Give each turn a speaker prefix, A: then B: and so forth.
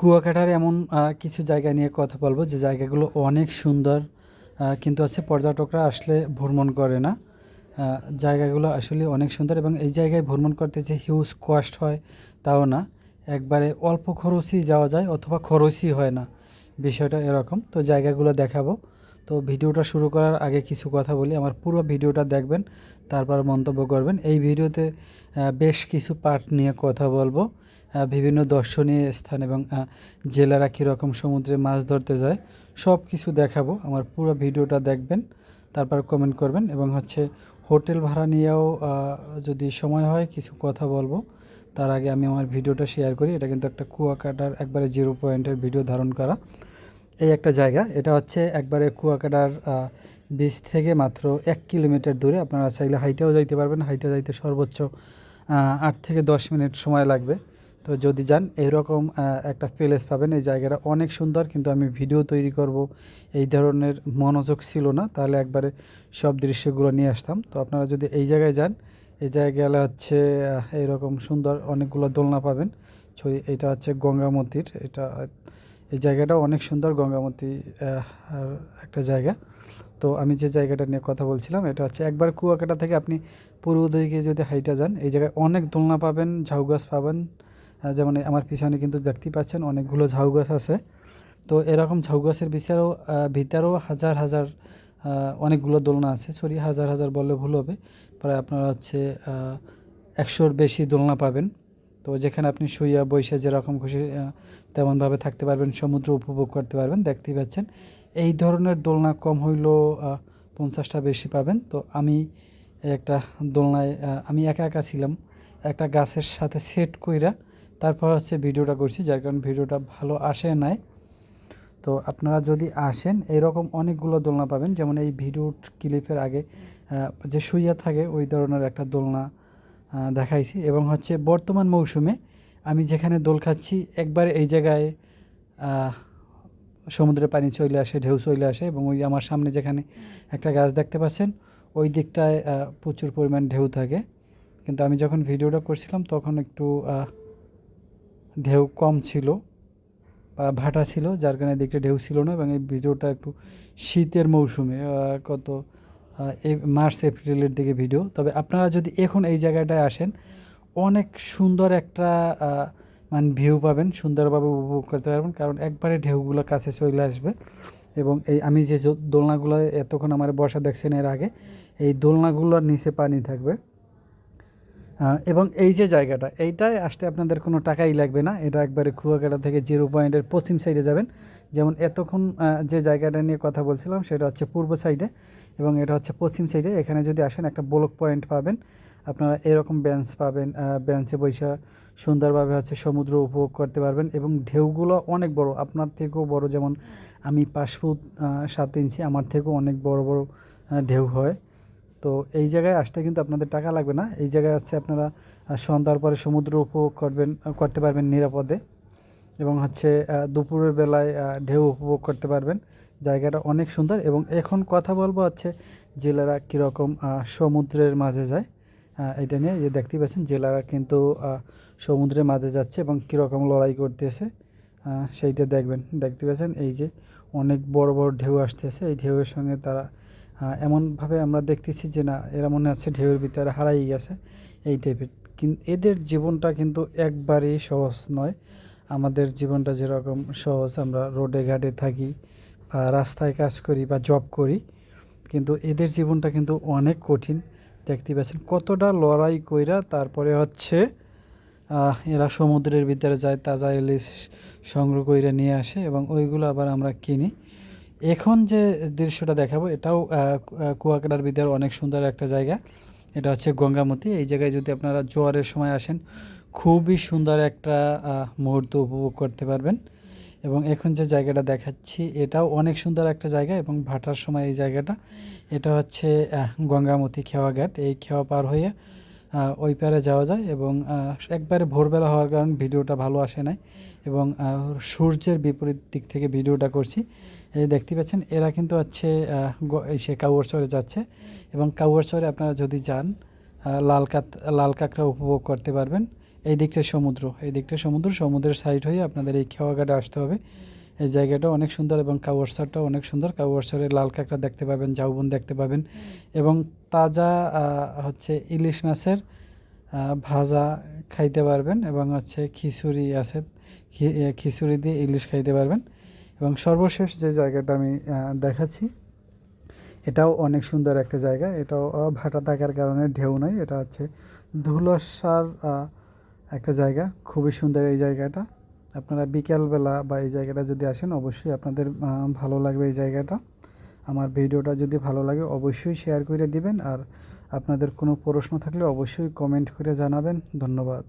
A: কুয়াকাটার এমন কিছু জায়গা নিয়ে কথা বলব। যে জায়গাগুলো অনেক সুন্দর কিন্তু আছে পর্যটকরা আসলে ভ্রমণ করে না। জায়গাগুলো আসলে অনেক সুন্দর এবং এই জায়গায় ভ্রমণ করতে যে হিউজ কষ্ট হয় তাও না। একবারে অল্প খরচই যাওয়া যায় অথবা খরচই হয় না। বিষয়টা এরকম। তো জায়গাগুলো দেখাবো। তো ভিডিওটা শুরু করার আগে কিছু কথা বলি। আমার পুরো ভিডিওটা দেখবেন, তারপর মন্তব্য করবেন। এই ভিডিওতে বেশ কিছু পার্ট নিয়ে কথা বলব। বিভিন্ন দর্শনীয় স্থান এবং জেলেরা কীরকম সমুদ্রে মাছ ধরতে যায় সব কিছু দেখাবো। আমার পুরো ভিডিওটা দেখবেন, তারপর কমেন্ট করবেন এবং হচ্ছে হোটেল ভাড়া নিয়েও যদি সময় হয় কিছু কথা বলব, তার আগে আমি আমার ভিডিওটা শেয়ার করি। এটা কিন্তু একটা কুয়াকাটার একবারে জিরো পয়েন্টের ভিডিও ধারণ করা। এই একটা জায়গা, এটা হচ্ছে একবারে কুয়াকাটার বিচ থেকে মাত্র এক কিলোমিটার দূরে। আপনারা চাইলে হাইটেও যাইতে পারবেন হাইটে যাইতে সর্বোচ্চ আট থেকে দশ মিনিট সময় লাগবে। তো যদি যান, এইরকম একটা প্লেস পাবেন। এই জায়গাটা অনেক সুন্দর, কিন্তু আমি ভিডিও তৈরি করব। এই ধরনের মনোযোগ ছিল না, তাহলে একবারে সব দৃশ্যগুলো নিয়ে আসতাম। তো আপনারা যদি এই জায়গায় যান, এই জায়গায় গেলে হচ্ছে এইরকম সুন্দর অনেকগুলো দোলনা পাবেন। ছবি, এটা হচ্ছে গঙ্গামতির এটা, এই জায়গাটা অনেক সুন্দর গঙ্গামতি একটা জায়গা। তো আমি যে জায়গাটা নিয়ে কথা বলছিলাম, এটা হচ্ছে একবার কুয়াকাটা থেকে আপনি পূর্ব দিকে যদি হাইটা যান, এই জায়গায় অনেক দোলনা পাবেন ঝাউ গাছ পাবেন। যেমন আমার পিছনে কিন্তু দেখতে পাচ্ছেন অনেকগুলো ঝাউ গাছ আছে। তো এরকম ঝাউ গাছের আহ, ভিতরেও হাজার হাজার অনেকগুলো দোলনা আছে। সরি হাজার হাজার বললে ভুল হবে। প্রায় আপনারা হচ্ছে একশোর বেশি দোলনা পাবেন। তো যেখানে আপনি শুইয়া বৈশা যেরকম খুশি তেমনভাবে থাকতে পারবেন সমুদ্র উপভোগ করতে পারবেন। দেখতেই পাচ্ছেন এই ধরনের দোলনা কম হইলেও পঞ্চাশটা বেশি পাবেন। তো আমি একটা দোলনায় আমি একা একা ছিলাম। একটা গাছের সাথে সেট কইরা তারপর হচ্ছে ভিডিওটা করছি, যার কারণে ভিডিওটা ভালো আসে নাই। তো আপনারা যদি আসেন, এরকম অনেকগুলো দোলনা পাবেন। যেমন এই ভিডিও ক্লিপের আগে যে শুইয়া থাকে, ওই ধরনের একটা দোলনা দেখাইছি। এবং হচ্ছে বর্তমান মৌসুমে আমি যেখানে দোল খাচ্ছি, একবারে এই জায়গায় সমুদ্রের পানি চলে আসে, ঢেউ চলে আসে। এবং ওই আমার সামনে যেখানে একটা গাছ দেখতে পাচ্ছেন, ওই দিকটায় প্রচুর পরিমাণ ঢেউ থাকে। কিন্তু আমি যখন ভিডিওটা করছিলাম, তখন একটু ঢেউ কম ছিল বা ভাটা ছিল, যার কারণে দিকটা ঢেউ ছিল না এবং এই ভিডিওটা একটু শীতের মৌসুমে কত মার্চ, এপ্রিলের দিকে ভিডিও। তবে আপনারা যদি এখন এই জায়গাটায় আসেন, অনেক সুন্দর একটা মানে ভিউ পাবেন, সুন্দরভাবে উপভোগ করতে পারবেন, কারণ একবারে ঢেউগুলো কাছে চলে আসবে। এবং এই, আমি যে দোলনাগুলো এতক্ষণ আমার বসা দেখছেন এর আগে, এই দোলনাগুলোর নিচে পানি থাকবে। এবং এই যে জায়গাটা, এইটায় আসতে আপনাদের কোনো টাকাই লাগবে না। এটা একবারে কুয়াকাটা থেকে জিরো পয়েন্টের পশ্চিম সাইডে যাবেন। যেমন এতক্ষণ যে জায়গাটা নিয়ে কথা বলছিলাম, সেটা হচ্ছে পূর্ব সাইডে এবং এটা হচ্ছে পশ্চিম সাইডে এখানে যদি আসেন, একটা ব্লক পয়েন্ট পাবেন। আপনারা এরকম বেঞ্চ পাবেন বেঞ্চে বৈশা সুন্দরভাবে হচ্ছে সমুদ্র উপভোগ করতে পারবেন এবং ঢেউগুলো অনেক বড়। আপনার থেকেও বড়, যেমন আমি পাঁচ ফুট সাত ইঞ্চি, আমার থেকেও অনেক বড় বড় ঢেউ হয়। তো এই জায়গায় আসতে কিন্তু আপনাদের টাকা লাগবে না। এই জায়গায় আসছে আপনারা সন্ধ্যার পরে সমুদ্র উপভোগ করবেন করতে পারবেন নিরাপদে এবং হচ্ছে দুপুরের বেলায় ঢেউ উপভোগ করতে পারবেন। জায়গাটা অনেক সুন্দর এবং এখন কথা বলব হচ্ছে জেলেরা কীরকম সমুদ্রের মাঝে যায়। এটা নিয়ে যে দেখতেই পাচ্ছেন জেলেরা কিন্তু সমুদ্রের মাঝে যাচ্ছে এবং কীরকম লড়াই করতেছে। সেইটা দেখবেন। দেখতে পাচ্ছেন এই যে অনেক বড় বড় ঢেউ আসতেছে। এই ঢেউয়ের সঙ্গে তারা এমনভাবে আমরা দেখতেছি যে না, এরা মনে হচ্ছে ঢেউয়ের ভিতরে হারাই গেছে এই টাইপের। কিন্তু এদের জীবনটা কিন্তু একবারেই সহজ নয়। আমাদের জীবনটা যেরকম সহজ, আমরা রোডে ঘাটে থাকি বা রাস্তায় কাজ করি বা জব করি, কিন্তু এদের জীবনটা কিন্তু অনেক কঠিন। দেখতে পাচ্ছেন কতটা লড়াই কইরা তারপরে হচ্ছে এরা সমুদ্রের ভিতরে যায় তাজা ইলিশ সংগ্রহ করে নিয়ে আসে এবং ওইগুলো আবার আমরা কিনি। এখন যে দৃশ্যটা দেখাবো, এটাও কুয়াকাটার ভিতরে অনেক সুন্দর একটা জায়গা। এটা হচ্ছে গঙ্গামতি। এই জায়গায় যদি আপনারা জোয়ারের সময় আসেন, খুবই সুন্দর একটা মুহূর্ত উপভোগ করতে পারবেন। এবং এখন যে জায়গাটা দেখাচ্ছি, এটাও অনেক সুন্দর একটা জায়গা এবং ভাটার সময় এই জায়গাটা। এটা হচ্ছে গঙ্গামতি খেওয়া ঘাট। এই খেওয়া পার হয়ে ওই পারে যাওয়া যায় এবং একবারে ভোরবেলা হওয়ার কারণে ভিডিওটা ভালো আসে নাই এবং সূর্যের বিপরীত দিক থেকে ভিডিওটা করছি। দেখতে পাচ্ছেন, এরা কিন্তু হচ্ছে সে কাউয়ারচরে যাচ্ছে এবং কাউয়ারচরে আপনারা যদি যান লাল কাত, লাল কাঁকড়া উপভোগ করতে পারবেন। এই দিকটা সমুদ্র, এই দিকটা সমুদ্র, সমুদ্রের সাইড হয়ে আপনাদের এই খেওয়াঘাটে আসতে হবে। এই জায়গাটা অনেক সুন্দর এবং কাউয়ারসারটাও অনেক সুন্দর। কাউয়ারসারের লাল কাঁকড়া দেখতে পাবেন ঝাউবন দেখতে পাবেন এবং তাজা হচ্ছে ইলিশ মাছের ভাজা খাইতে পারবেন এবং হচ্ছে খিচুড়ি আছে খিচুড়ি দিয়ে ইলিশ খাইতে পারবেন। এবং সর্বশেষ যে জায়গাটা আমি দেখাচ্ছি, এটাও অনেক সুন্দর একটা জায়গা। এটাও ভাটা থাকার কারণে ঢেউ নাই, এটা হচ্ছে ধুলসার একটা জায়গা। খুবই সুন্দর এই জায়গাটা। আপনারা বিকেলবেলা বা এই জায়গাটা যদি আসেন, অবশ্যই আপনাদের ভালো লাগবে এই জায়গাটা। আমার ভিডিওটা যদি ভালো লাগে, অবশ্যই শেয়ার করে দিবেন। আর আপনাদের কোনো প্রশ্ন থাকলে অবশ্যই কমেন্ট করে জানাবেন। ধন্যবাদ।